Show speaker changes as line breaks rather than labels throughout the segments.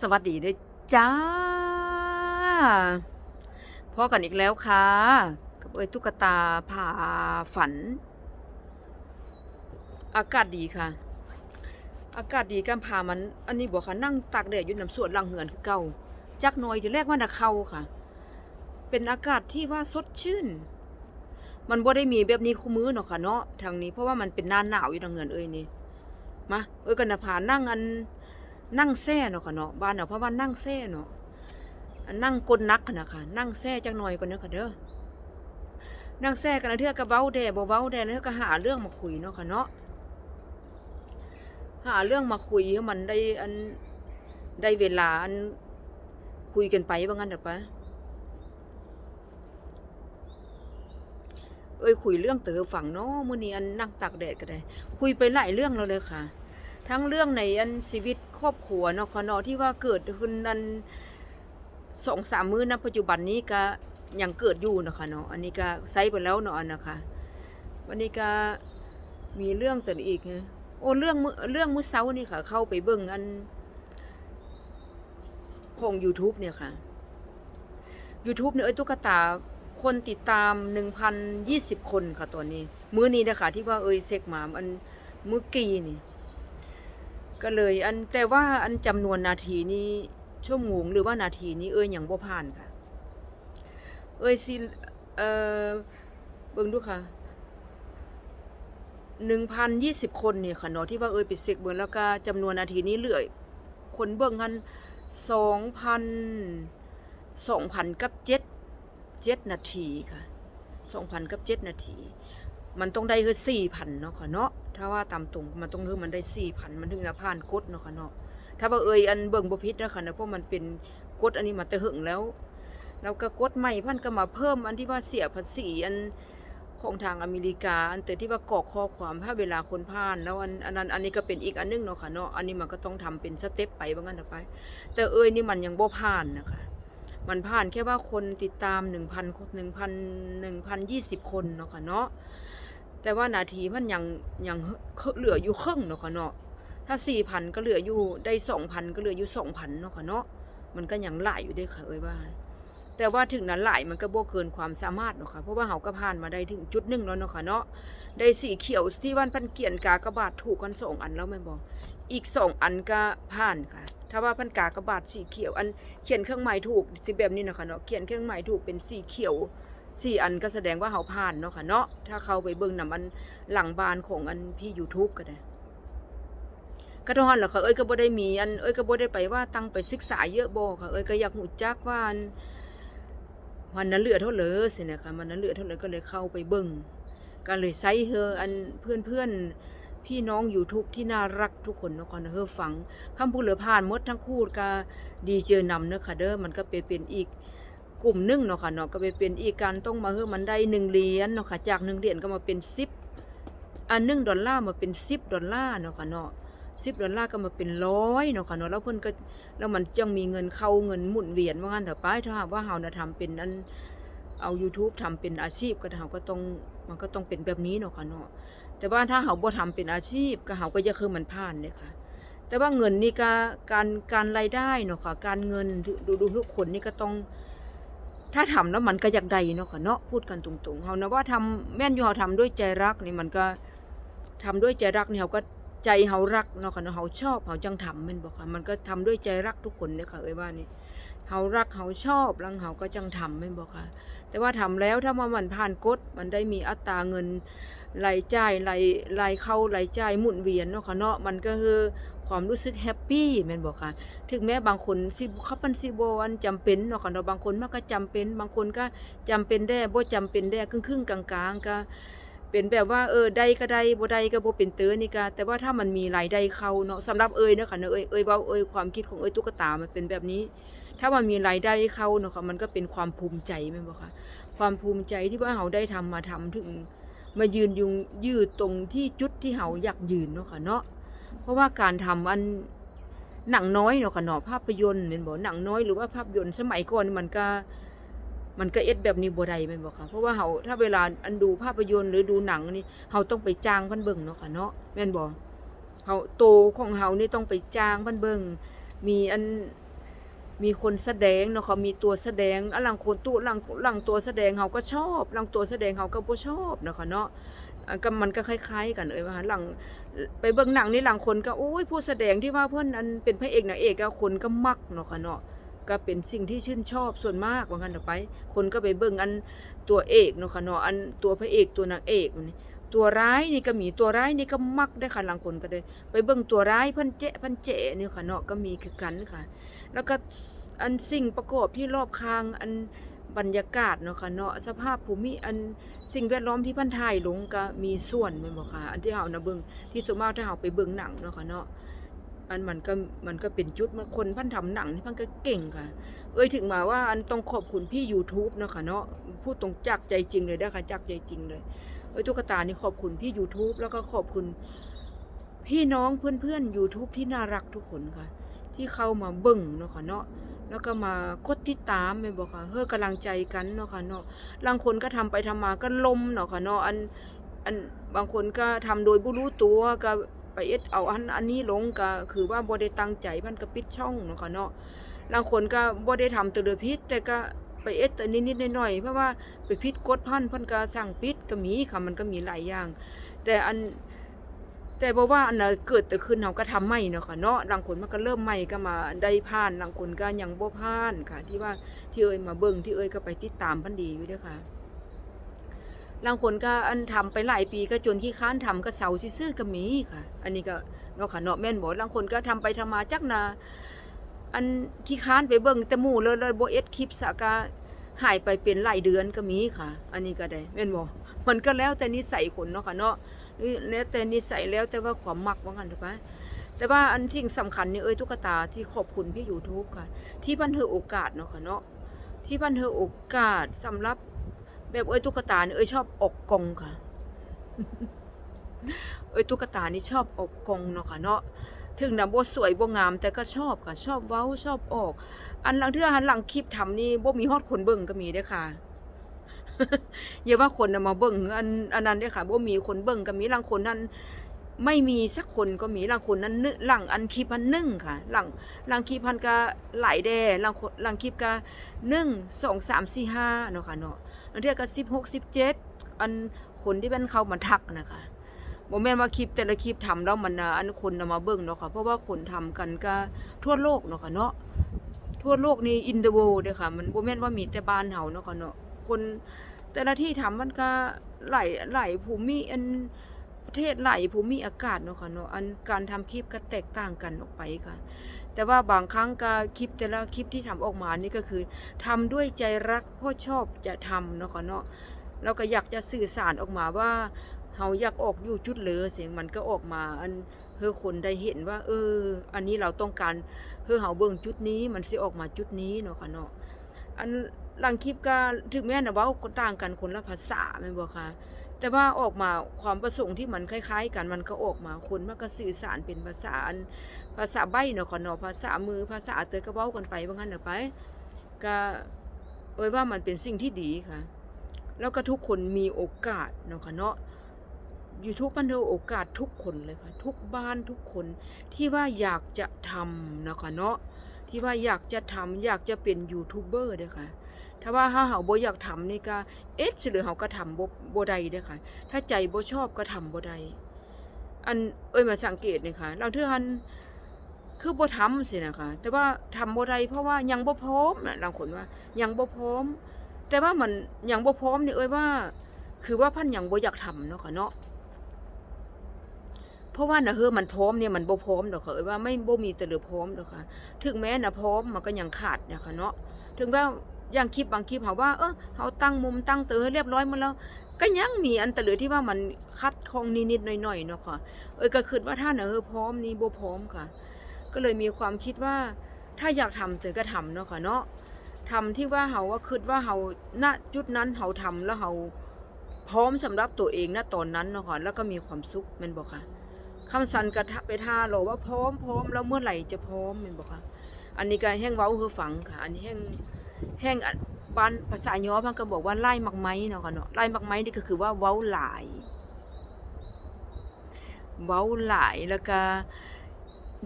สวัสดีด้วยจ้าพ่อกันอีกแล้วค่ะ กับเอ้ยตุ๊กตาผ่าฝัน อากาศดีค่ะ อากาศดีกันผ่ามัน อันนี้บอกค่ะนั่งตากแดดอยู่น้ำสวนลังเหือนคือเก่าจักหน่อยทีแรกว่าน่ะเข้าค่ะ เป็นอากาศที่ว่าสดชื่น มันบ่ได้มีแบบนี้คู่มือเนาะค่ะเนาะทางนี้เพราะว่ามันเป็นหน้าหนาวอยู่ทางเหือนเอ้ยนี่มาเอ้ยกันนะพานั่งอัน นั่งแซ่เนาะค่ะเนาะบ้านเนาะเพราะว่านั่งแซ่เนาะนั่งกลนักนะค่ะนั่งแซ่จักหน่อยก่อนเด้อค่ะเด้อนั่งแซ่กันนะเทื่อก็เว้าแด่บ่เว้าแด่เทื่อก็หาเรื่องมาคุยเนาะค่ะเนาะหาเรื่องมาคุยให้มันได้อันได้เวลาอันคุยกันไปว่างั้นเถอะปะเอ้ยคุยเรื่องเต๋อฝั่งเนาะมื้อนี้อันนั่งตากแดดก็ได้คุยไปหลายเรื่องแล้วเลยค่ะ ทั้งเรื่องในอันชีวิต ครอบครัวเนาะค่ะเนาะที่ว่าเกิดขึ้นนั้นสองสามมื้อนะปัจจุบันนี้ก็ยังเกิดอยู่นะคะเนาะอันนี้ก็ใช้ไปแล้วเนาะอันะคะวันนี้ก็มีเรื่องแต่อีกไงโอ้เรื่องเรื่องมื้อเช้านี่ค่ะ เข้าไปเบิ่งอันของ YouTube เนี่ยค่ะ YouTube เนี่ยเอ้ตุ๊กตาคนติดตาม 1,020 คนค่ะตอนนี้ มื้อนี้นะคะที่ว่าเอ้ยเช็คมาอันมื้อกี้นี่ ก็เลยอันแต่ว่าอันจำนวนนาทีนี้ชั่วโมงหรือว่านาทีนี้เอ้ยยังบ่ผ่านค่ะ เอ้ยสิเออเบิ่งดูค่ะหนึ่งพันยี่สิบคนนี่ค่ะเนาะที่ว่าเอ้ยไปเช็คเบิ่งแล้วก็จำนวนนาทีนี้เหลือคนเบิ่งกันสองพันสองพันกับเจ็ดเจ็ดนาทีค่ะสองพันกับเจ็ดนาที มันต้องได้คือสี่พันเนาะค่ะเนาะ ถ้าว่าตามตรงมันต้องคือมันได้สี่พันมันถึงจะผ่านกฎเนาะค่ะเนาะถ้าว่าเอ่ยอันเบิ่งบ่ผิดนะคะเนาะเพราะมันเป็นกฎอันนี้มาแต่หึงแล้วแล้วก็กฎใหม่พันก็มาเพิ่มอันที่ว่าเสียภาษีอันของทางอเมริกา อันแต่ที่ว่ากรอกข้อความถ้าเวลาคนผ่าน แล้วอันอันนั้นอันนี้ก็เป็นอีกอันนึงเนาะค่ะเนาะอันนี้มันก็ต้องทำเป็นสเต็ปไปว่างั้นไป แต่เอ่ยนี่มันยังบ่ผ่านนะคะมันผ่านแค่ว่าคนติดตาม1,000คน1,000 1,020คนเนาะค่ะเนาะ แต่ว่านาทีมันยังยังเหลืออยู่ครึ่งเนาะค่ะเนาะถ้าสี่พันก็เหลืออยู่ได้สองพันก็เหลืออยู่สองพันเนาะค่ะเนาะมันก็ยังหลายอยู่เด้ค่ะเอ้ยว่า แต่ว่าถึงนั้นหลายมันก็บ่เกินความสามารถเนาะค่ะเพราะว่าเฮาก็ผ่านมาได้ถึงจุดหนึ่งแล้วเนาะค่ะเนาะได้สีเขียวที่วันพันเกียนกากระบาทถูกกันสองอันแล้วแม่นบ่อีกสองอันก็ผ่านค่ะ ถ้าว่าพันกากระบาทสีเขียวอันเขียนเครื่องหมายถูกสิแบบนี้เนาะค่ะเนาะเขียนเครื่องหมายถูกเป็นสีเขียว สี่อันก็แสดงว่าเขาผ่านเนาะค่ะเนาะถ้าเขาไปเบิ่งนำอันหลังบานของอันพี่ YouTube ก็ได้กระทอนเหรอค่ะเอ้ยก็บ่ได้มีอันเอ้ยก็บ่ได้ไปว่าตั้งไปศึกษาเยอะบ่ค่ะเอ้ยก็อยากหูจักว่าอันมันนั้นเหลือเท่าเหลอสินะคะมันนั้นเหลือเท่าเหลอก็เลยเข้าไปเบิ่งก็เลยใส่เฮออันเพื่อนๆพี่น้อง YouTube ที่น่ารักทุกคนนะค่ะเฮอฟังคำพูดเหลือผ่านหมดทั้งคู่ก็ดีเจอนำเนาะค่ะเด้อมันก็เป็นเป็นอีก กลุ่มหนึ่งเนาะค่ะเนาะก็ไปเป็นอีกการต้องมาเฮือมันได้หนึ่งเหรียญเนาะค่ะจากหนึ่งเหรียญก็มาเป็นสิบอันหนึ่งดอลลาร์มาเป็นสิบดอลลาร์เนาะค่ะเนาะสิบดอลลาร์ก็มาเป็นร้อยเนาะค่ะเนาะแล้วเพิ่นก็แล้วมันจังมีเงินเข้าเงินหมุนเวียนว่างั้นเถอะไปถ้าหากว่าเฮาน่ะทำเป็นอันเอา YouTube ทำเป็นอาชีพก็เฮาก็ต้องมันก็ต้องเป็นแบบนี้เนาะค่ะเนาะแต่ว่าถ้าเฮาบ่ทำเป็นอาชีพก็เฮาก็จะคือมันผ่านเลยค่ะ แต่ว่าเงินนี่ก็การการรายได้เนาะค่ะการเงินดูดูทุกคนนี่ก็ต้อง ถ้าทำแล้วมันก็อยากได้เนาะค่ะเนาะพูดกันตรงๆเฮานะว่าทำแม่นอยู่เฮาทำด้วยใจรักนี่มันก็ทำด้วยใจรักนี่เฮาก็ใจเฮารักเนาะค่ะเนาะเฮาชอบเฮาจังทำแม่นบ่ค่ะมันก็ทำด้วยใจรักทุกคนเด้ค่ะเอ้ยว่านี่เฮารักเฮาชอบแล้วเฮาก็จังทำแม่นบ่ค่ะ แต่ว่าทำแล้วถ้าว่ามันผ่านกฎมันได้มีอัตราเงินรายจ่ายรายรายเข้ารายจ่ายหมุนเวียนเนาะค่ะเนาะมันก็คือ ความรู้สึกแฮปปี้แม่นบ่ค่ะ ถึงแม้บางคนสิเขาเป็นสิบ่อันจำเป็นเนาะค่ะเนาะบางคนมันก็จำเป็น บางคนก็จำเป็นได้บ่จำเป็นได้ครึ่งๆกลางๆ ก็เป็นแบบว่าเออได้ก็ได้บ่ได้ก็บ่เป็นเตอนี่ก็แต่ว่าถ้ามันมีรายได้เข้าเนาะสำหรับเอยเนาะค่ะเนาะเอยเอยเว้าเอยความคิดของเอยตุ๊กตามันเป็นแบบนี้ ถ้ามันมีรายได้เข้าเนาะค่ะมันก็เป็นความภูมิใจแม่นบ่ค่ะ ความภูมิใจที่ว่าเฮาได้ทำมาทำถึงมายืนยุงยืดตรงที่จุดที่เฮาอยากยืนเนาะค่ะเนาะ เพราะว่าการทำอันหนังน้อยเนาะค่ะเนาะภาพยนตร์แม่นบ่หนังน้อยหรือว่าภาพยนตร์สมัยก่อนมันก็ มันก็เอ็ดแบบนี้บ่ได้แม่นบ่ค่ะเพราะว่าเฮาถ้าเวลาอันดูภาพยนตร์หรือดูหนังนี่เฮาต้องไปจ้างเพิ่นเบิ่งเนาะค่ะเนาะแม่นบ่เฮาโตของเฮานี่ต้องไปจ้างเพิ่นเบิ่งมีอันมีคนแสดงเนาะค่ะมีตัวแสดงอลังคนตู้ลังลังตัวแสดงเฮาก็ชอบลังตัวแสดงเฮาก็บ่ชอบเนาะค่ะเนาะ ก็มันก็คล้ายๆ กันเอ้ยว่าหลังไปเบิ่งหนังนี่หลังคนก็โอ้ยผู้แสดงที่ว่าเพิ่นอันเป็นพระเอกนางเอกก็คนก็มักเนาะค่ะเนาะก็เป็นสิ่งที่ชื่นชอบส่วนมากว่างั้นเถอะไป คนก็ไปเบิ่งอันตัวเอกเนาะค่ะเนาะอันตัวพระเอกตัวนางเอกนี่ตัวร้ายนี่ก็มีตัวร้ายนี่ก็มักได้ค่ะหลังคนก็ได้ไปเบิ่งตัวร้ายเพิ่นเจ๊เพิ่นเจ๋นี่ค่ะเนาะก็มีคือกันค่ะ แล้วก็อันสิ่งประกอบที่รอบข้างอัน บรรยากาศเนาะค่ะเนาะสภาพภูมิอันสิ่งแวดล้อมที่พิ่นถ่ายลงก็มีส่วนแม่นบ่ค่ะอันที่เฮานะเบิ่งที่ส่วนมากถ้าเฮาไปเบิ่งหนังเนาะค่ะเนาะอันมันก็มันก็เป็นจุดมาคนพันทำหนังที่พันก็เก่งค่ะ เอ้ยถึงมาว่าอันต้องขอบคุณพี่ YouTube เนาะค่ะเนาะพูดตรงจากใจจริงเลยได้ค่ะจากใจจริงเลยเอ้ยตุ๊กตานี่ขอบคุณพี่ YouTube แล้วก็ขอบคุณพี่น้องเพื่อนๆ YouTube ที่น่ารักทุกคนค่ะ ที่เข้ามาเบิ่งเนาะค่ะเนาะ แล้วก็มากดติดตามแม่นบอกค่ะเฮ้อกำลังใจกันเนาะค่ะเนาะบางคนก็ทำไปทำมาก็ล้มเนาะค่ะเนาะอันอันบางคนก็ทำโดยบ่รู้ตัวก็ไปเอ็ดเอาอันอันนี้ลงก็คือว่าบ่ได้ตั้งใจมันก็ปิดช่องเนาะค่ะเนาะบางคนก็บ่ได้ทำตัวโดยพิษแต่ก็ไปเอ็ดแต่นิดๆหน่อยๆเพราะว่าไปพิษกดพันพันก็สั่งปิดก็มีค่ะมันก็มีหลายอย่าง แต่อัน แต่บอกว่าอันน่ะเกิดแต่ขึ้นเฮาก็ทำใหม่เนาะค่ะเนาะบางคนมันก็เริ่มใหม่ก็มาได้ผ่านบางคนก็ยังบ่ผ่านค่ะ ที่ว่าที่เอ่ยมาเบิ่งที่เอ่ยก็ไปติดตามพันดีอยู่เด้อค่ะบางคนก็อันทำไปหลายปีก็จนขี้ค้านทำก็เซาซื่อๆก็มีค่ะ อันนี้ก็เนาะค่ะเนาะแม่นบ่บางคนก็ทำไปทำมาจักนาอันขี้ค้านไปเบิ่งแต่หมู่เลยเลยบ่เอ็ดคลิปสะกาหายไปเป็นหลายเดือนก็มีค่ะ อันนี้ก็ได้แม่นบ่มันก็แล้วแต่นิสัยคนเนาะค่ะเนาะ นี่แล้วแต่นิสัยแล้วแต่ว่าความมักว่างั้นถูกปะแต่ว่าอันที่สำคัญนี่เอ้ยตุ๊กตาที่ขอบคุณพี่ YouTube ค่ะ ที่พันเธอโอกาสเนาะค่ะเนาะที่พันเธอโอกาสสำหรับแบบเอ้ยตุ๊กตานี่เอ้ยชอบออกกองค่ะ เอ้ยตุ๊กตานี่ชอบออกกองเนาะค่ะเนาะถึงน่ะบ่สวยบ่งาม แต่ก็ชอบค่ะ ชอบเว้าชอบออก อันหลังเทื่อหันหลังคลิปทำนี่บ่มีฮอดคนเบิ่งก็มีเด้อค่ะ อย่าว่าคนน่ะมาเบิ่งอันอันนั้นด้อค่ะบ่ามีคนเบิ่งก็มีลังคนนั้นไม่มีสักคนก็มีลังคนนั้นนึหลังอันคลิปพันนึ่งค่ะหลังหลังคลิปพันก็หลายแดหลังหลังคลิปก็หนึ่งสองสามสี่ห้าเนาะค่ะเนาะอันเทื่อก็สิบหกสิบเจ็ดอันคนที่เป็นเข้ามาทักนะคะบ่แม่ว่าคลิปแต่ละคลิปทำแล้วมันอันคนน่ะมาเบิ่งเนาะค่ะเพราะว่าคนทำกันก็ทั่วโลกเนาะค่ะเนาะทั่วโลกนี่อินเดโวเด้อค่ะ มันบ่แม่ว่ามีแต่บ้านเฮาเนาะค่ะเนาะ คนแต่ละที่ทำมันก็ไหลายหลภูมิอันประเทศไหลภูมิอากาศเนาะค่ะเนาะอันการทำคลิปก็แตกต่างกันออกไปค่ะ แต่ว่าบางครั้งก็คลิปแต่ละคลิปที่ทำออกมานี่ก็คือทำด้วยใจรักพราะชอบจะทำเนาะค่ะเนาะแล้วก็อยากจะสื่อสารออกมาว่าเฮาอยากออกอยู่จุดเหลือเสียงมันก็ออกมาอันเพื่อคนได้เห็นว่า เออ อันนี้เราต้องการเพื่อเฮาเบิ่งจุดนี้มันสิออกมาจุดนี้เนาะค่ะเนาะอัน หลังคลิปก็ถึงแม้นะว้าก็ต่างกันคนละภาษาแม่นบ่ค่ะ แต่ว่าออกมาความประสงค์ที่มันคล้าย ๆ กันมันก็ออกมาคนมันก็สื่อสารเป็นภาษาภาษาใบเนาะค่ะเนาะภาษามือภาษาเตยก็เว้ากันไปว่างั้นน่ะไป ก็เอ้ยว่ามันเป็นสิ่งที่ดีค่ะ แล้วก็ทุกคนมีโอกาสเนาะค่ะเนาะ YouTube มันให้โอกาสทุกคนเลยค่ะ ทุกบ้านทุกคนที่ว่าอยากจะทำนะคะเนาะที่ว่าอยากจะทำอยากจะเป็นยูทูบเบอร์เด้อค่ะ ถ้าว่าถ้าเฮาบ่อยากทำนี่ก็เอ๊ะสิหรือเฮาก็ทำบ่บ่ได้เด้อค่ะ ถ้าใจบ่ชอบก็ทำบ่ได้อันเอ้ยมาสังเกตนี่ค่ะลาเทื่อหันคือบ่ทำสินะคะแต่ว่าทำบ่ได้เพราะว่ายังบ่พร้อมน่ะบางคนว่ายังบ่พร้อม แต่ว่ามันยังบ่พร้อมนี่เอ้ยว่า คือว่าพันยังบ่อยากทำเนาะค่ะเนาะเพราะว่านะเฮอมันพร้อมเนี่ยมันบ่พร้อมดอกค่ะเอ้ยว่าไม่บ่มีแต่เหลือพร้อมดอกค่ะ ถึงแม้นะพร้อมมันก็ยังขาดนะคะเนาะถึงว่า อย่างคลิปบางคลิปเฮาว่าเออเฮาตั้งมุมตั้งเตอเรียบร้อยหมดแล้ว ก็ยังมีอันตะเหลือที่ว่ามันคัดของนิดๆหน่อยๆเนาะค่ะเอ้ยก็คิดว่าถ้าเนอพร้อมนี่บ่พร้อมค่ะ ก็เลยมีความคิดว่าถ้าอยากทำเตอก็ทำเนาะค่ะเนาะทำที่ว่าเฮาว่าคิดว่าเฮาณจุดนั้นเฮาทำแล้วเฮาพร้อมสำหรับตัวเองณตอนนั้นเนาะค่ะแล้วก็มีความสุขม่นบ่ค่ะคำสันกระทะไปท่าโลว่าพร้อมพร้อมแล้วเมื่อไหร่จะพร้อมม่นบอกค่ะ อันนี้ก็แห้งเว้าคือฝังค่ะ อันนี้แห้ง แห้งอันบ้านภาษาย้อมันก็บอกว่าไล่มักไม้เนาะค่ะเนาะไล่มักไม้นี่ก็คือว่าเว้าหลาย เว้าหลายแล้วก็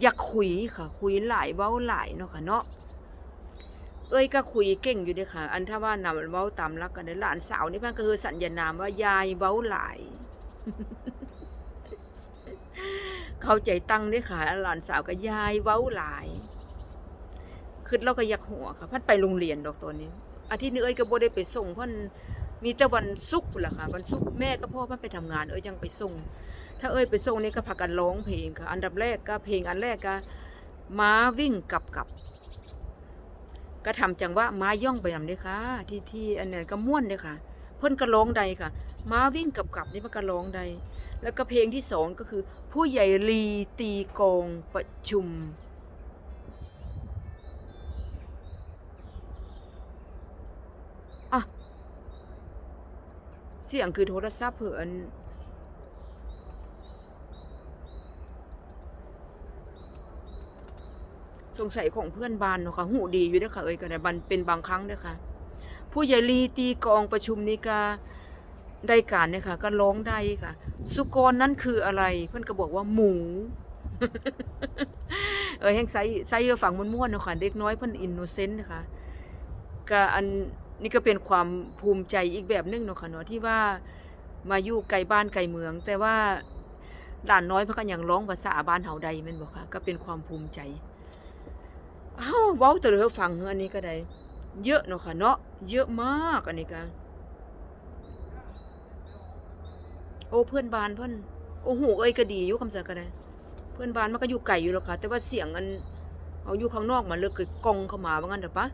อยากคุยค่ะ คุยหลายเว้าหลายเนาะค่ะเนาะเอ้ยก็คุยเก่งอยู่ด้อค่ะ อันถ้าว่านำเว้าตามรักกันได้หลานสาวนี่เพิ่นก็คือสัญญานามว่ายายเว้าหลาย เข้าใจตั้งด้อค่ะหลานสาวก็ยายเว้าหลาย คือเราก็อยากหัวค่ะพันไปโรงเรียนดอกตัวนี้ อาทิตย์นี้เอ้ยก็บ่ได้ไปส่งพิ่นมีแต่วันศุกร์ล่ะค่ะวันศุกร์แม่กับพ่อพิ่นไปทำงาน เอ้ยยังไปส่ง ถ้าเอ้ยไปส่งนี่ก็พากันร้องเพลงค่ะ อันดับแรกก็เพลงอันแรกก็ม้าวิ่งกลับกับก็ทำจังว่าม้าย่องไปนำเด้ค่ะ ที่ที่อันนั้นก็ม่วนเด้อค่ะ เพิ่นก็ร้องใดค่ะ ม้าวิ่งกลับกับนี่มันก็ร้องใด แล้วก็เพลงที่สองก็คือ ผู้ใหญ่ลีตีกองประชุม เสียงคือโทรศัพท์เผื่อนสงสัยของเพื่อนบ้านเนาะค่ะหูดีอยู่ด้อค่ะเอ้ยก็ได้บันเป็นบางครั้งด้อค่ะ ผู้ใหญ่ลีตีกองประชุมนี่ก็ได้การเนี่ยค่ะ ก็ร้องได้ค่ะ สุกรนั่นคืออะไร เพื่อนก็บอกว่าหมู เออแห่งไซไซเออฝั่งม่วนๆเนาะค่ะ เด็กน้อยเพิ่อนอินโนเซนต์นะคะก็อัน นี่ก็เป็นความภูมิใจอีกแบบหนึงเนาะค่ะเนาะที่ว่ามาอยู่ไกลบ้านไกลเมือง แต่ว่าหลานน้อยเพิ่นก็ยังร้องภาษาบ้านเฮาได้แม่นบ่คะก็เป็นความภูมิใจอ้าวเว้าแต่เด้อฟังอันนี้ก็ได้ เยอะเนาะค่ะเนาะเยอะมากอันนี้ก็โอ้เพื่อนบ้านเพิ่นโอ้โหเอ้ยก็ดีอยู่คำสักก็ได้ เพื่อนบ้านมันก็อยู่ไกลอยู่แล้วค่ะ แต่ว่าเสียงอันเอาอยู่ข้างนอกมาเลยคือกองเข้ามาว่างั้นเถอะปะ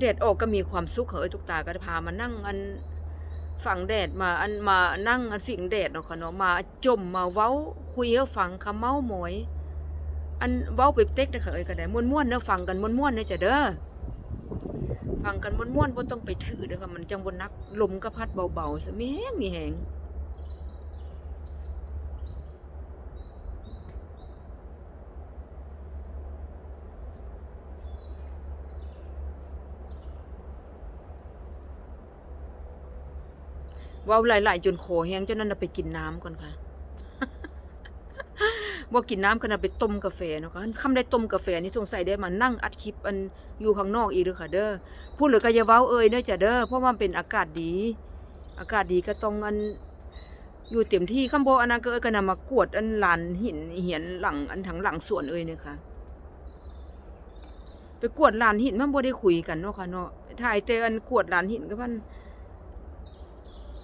แดดออกก็มีความสุขเหรอเอ้ยทุกตาก็พามานั่งอันฝั่งแดดมาอันมานั่งอันฝิงแดดเนาะค่ะเนาะมาจมมาเว้าคุยให้ฟังคำเมาหมอย อันเว้าไปเต็กเด้อค่ะเอ้ยก็ได้ม่วนๆเด้อฟังกันม่วนๆเด้อจ้ะเด้อฟังกันม่วนๆบ่ต้องไปถือเด้อค่ะมันจังบ่นักลมก็พัดเบาๆซะแม่งมีแหง ว้าหลายๆจนคอแห้งจนนั้นไปกินน้ำก่อนค่ะบ่ากินน้ำก็น่ะไปต้มกาแฟเนาะค่ะคำได้ต้มกาแฟนี่สงสัยได้มานั่งอัดคลิปอันอยู่ข้างนอกอีกเด้อค่ะ เด้อ พูดหลือก็อย่าเว้าเอ่ยเด้อจ้ะเด้อ เพราะว่าเป็นอากาศดี อากาศดีก็ต้องอันอยู่เต็มที่คำบ่อันนั้นก็เอ้ยก็นำมากวดอันลานหินเหียนหลังอันทั้งหลังสวนเอ่ยเนี่ยค่ะ ไปกวดลานหินมันบ่ได้คุยกันเนาะค่ะเนาะถ่ายแต่อันกวดลานหินก็มัน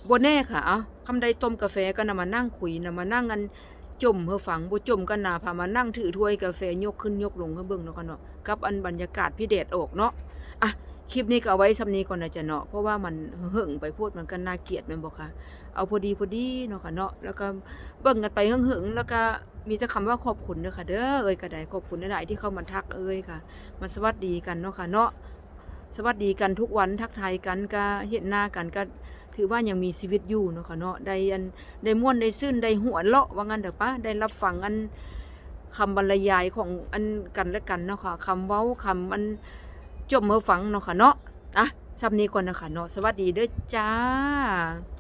บ่แน่ค่ะ เอ้าคำใดต้มกาแฟก็นำมานั่งคุยนำมานั่งอันจมเฮอฟังบ่จมก็น่าพามานั่งถือถ้วยกาแฟยกขึ้นยกลงให้เบิ่งเนาะค่ะเนาะกับอันบรรยากาศพี่แดดออกเนาะอะคลิปนี้ก็เอาไว้สำนี้ก่อนนะจ๊ะเนาะเพราะว่ามันเหิ่งไปพูดมันก็น่าเกลียดแม่นบ่คะเอาพอดีพอดีเนาะค่ะเนาะแล้วก็เบิ่งกันไปเหิ่งๆแล้วก็มีแต่คำว่าขอบคุณเด้อค่ะ เด้อเอ้ยก็ได้ขอบคุณหลายๆที่เข้ามาทักเอ้ยค่ะมาสวัสดีกันเนาะค่ะเนาะสวัสดีกันทุกวันทักทายกันก็เห็นหน้ากันก็ ถือว่ายังมีชีวิตอยู่เนาะค่ะเนาะได้อันได้ม่วนได้ซื่นได้หัวเลาะว่างั้นเถอะปะได้รับฟังอันคำบรรยายของอันกันและกันเนาะค่ะคำเว้าคำอันจบเมื่อฟังเนาะค่ะเนาะอะซับนี้ก่อนนะคะเนาะสวัสดีเด้อจ้า